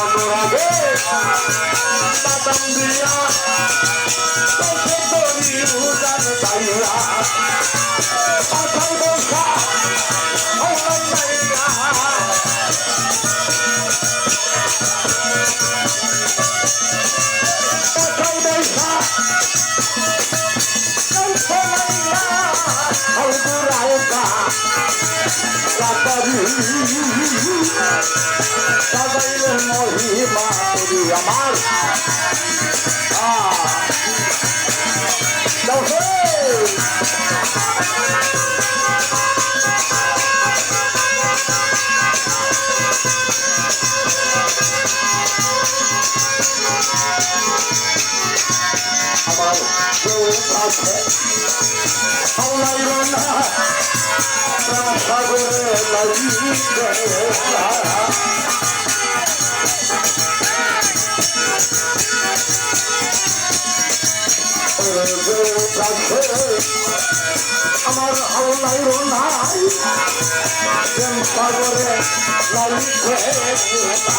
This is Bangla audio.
অনুরাগে বাদাম দিয়া তোকে করি উদার পাইয়া কথাই বসা অনুরাগ পাইয়া কথাই বসা Thank you. সাগরে লাগিবে না। ওরে কেউ আছে আমার হাওলাইল নাই প্রেম সাগরে লাগিবে না।